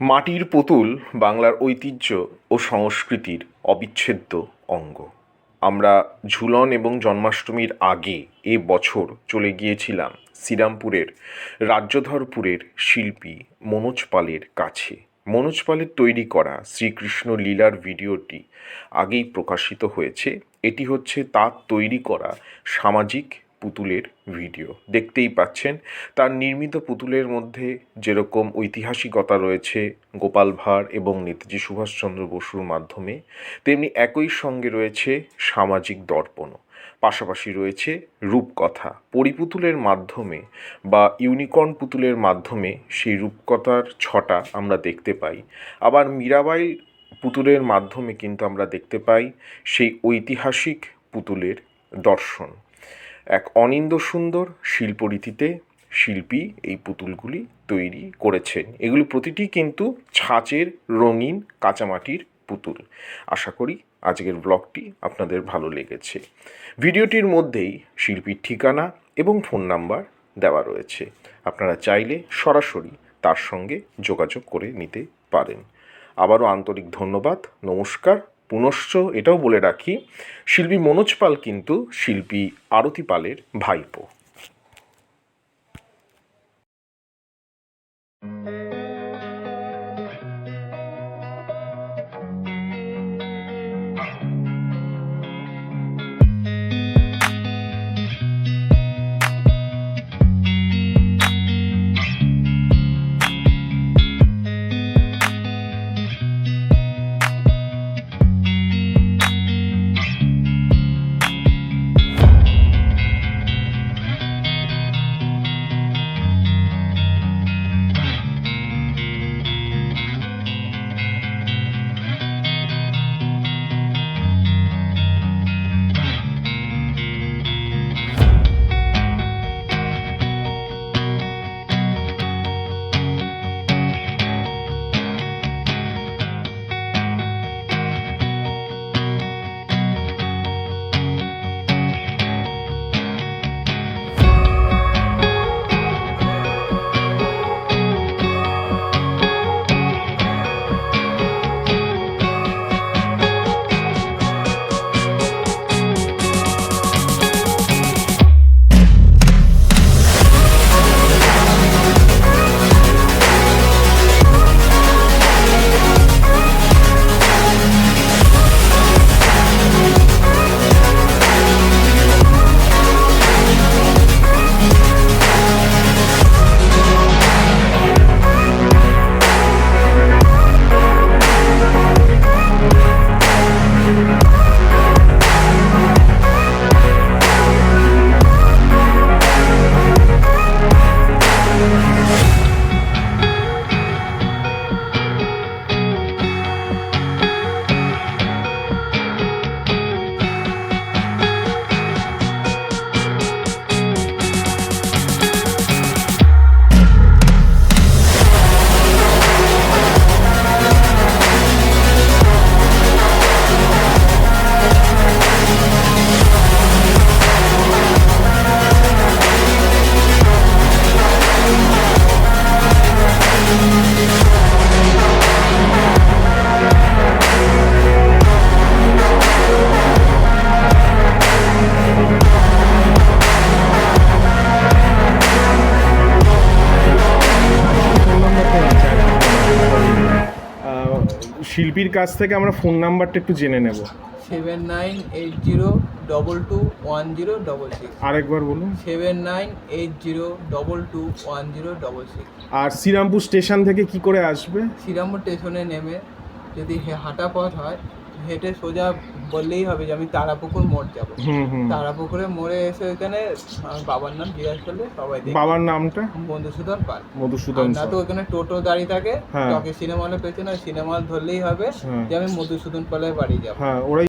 মাটির পুতুল বাংলার ঐতিহ্য ও সংস্কৃতির অবিচ্ছেদ্য অঙ্গ। আমরা ঝুলন এবং জন্মাষ্টমীর আগে এ বছর চলে গিয়েছিলাম শ্রীরামপুরের রাজ্যধরপুরের শিল্পী মনোজ পালের কাছে। মনোজ পালের তৈরি করা শ্রীকৃষ্ণ লীলার ভিডিওটি আগেই প্রকাশিত হয়েছে। এটি হচ্ছে তার তৈরি করা সামাজিক পুতুলের ভিডিও। দেখতেই পাচ্ছেন, তার নির্মিত পুতুলের মধ্যে যেরকম ঐতিহাসিকতা রয়েছে গোপাল ভাঁড় এবং নেতাজি সুভাষচন্দ্র বসুর মাধ্যমে, তেমনি একই সঙ্গে রয়েছে সামাজিক দর্পণও। পাশাপাশি রয়েছে রূপকথা। পরিপুতুলের মাধ্যমে বা ইউনিকর্ন পুতুলের মাধ্যমে সেই রূপকথার ছটা আমরা দেখতে পাই। আবার মীরাবাই পুতুলের মাধ্যমে কিন্তু আমরা দেখতে পাই সেই ঐতিহাসিক পুতুলের দর্শন। এক অনিন্দ সুন্দর শিল্পরীতিতে শিল্পী এই পুতুলগুলি তৈরি করেছেন। এগুলি প্রতিটি কিন্তু ছাঁচের রঙিন কাঁচামাটির পুতুল। আশা করি আজকের ব্লগটি আপনাদের ভালো লেগেছে। ভিডিওটির মধ্যেই শিল্পীর ঠিকানা এবং ফোন নাম্বার দেওয়া রয়েছে। আপনারা চাইলে সরাসরি তার সঙ্গে যোগাযোগ করে নিতে পারেন। আবারও আন্তরিক ধন্যবাদ। নমস্কার। পুনশ্চ এটাও বলে রাখি শিল্পী মনোজ পাল কিন্তু শিল্পী আরতি পালের ভাইপো। শিল্পীর কাছ থেকে আমরা ফোন নাম্বারটা একটু জেনে নেব। Seven nine eight zero double two one zero double six আরেকবার বলুন। Seven nine eight zero double two one zero double six আর শ্রীরামপুর স্টেশন থেকে কি করে আসবে? শ্রীরামপুর স্টেশনে নেমে যদি হে- হাঁটা পথ হয় হেঁটে সোজা বললেই হবে যে আমি তারাপুকুর মোড় যাব। তারাপুকুরে মোড়ে এসে ওইখানে বাবার নাম জিজ্ঞাসা করলে সবাই বাবার নামটা? মধুসূদন পাল। মধুসূদন না তো ওখানে টোটো দাঁড়িয়ে থাকে সিনেমা টকে পেয়েছে না পেছনে সিনেমা হল ধরলেই হবে হ্যাঁ। যে আমি মধুসূদন পালের বাড়ি যাব। হ্যাঁ ওরাই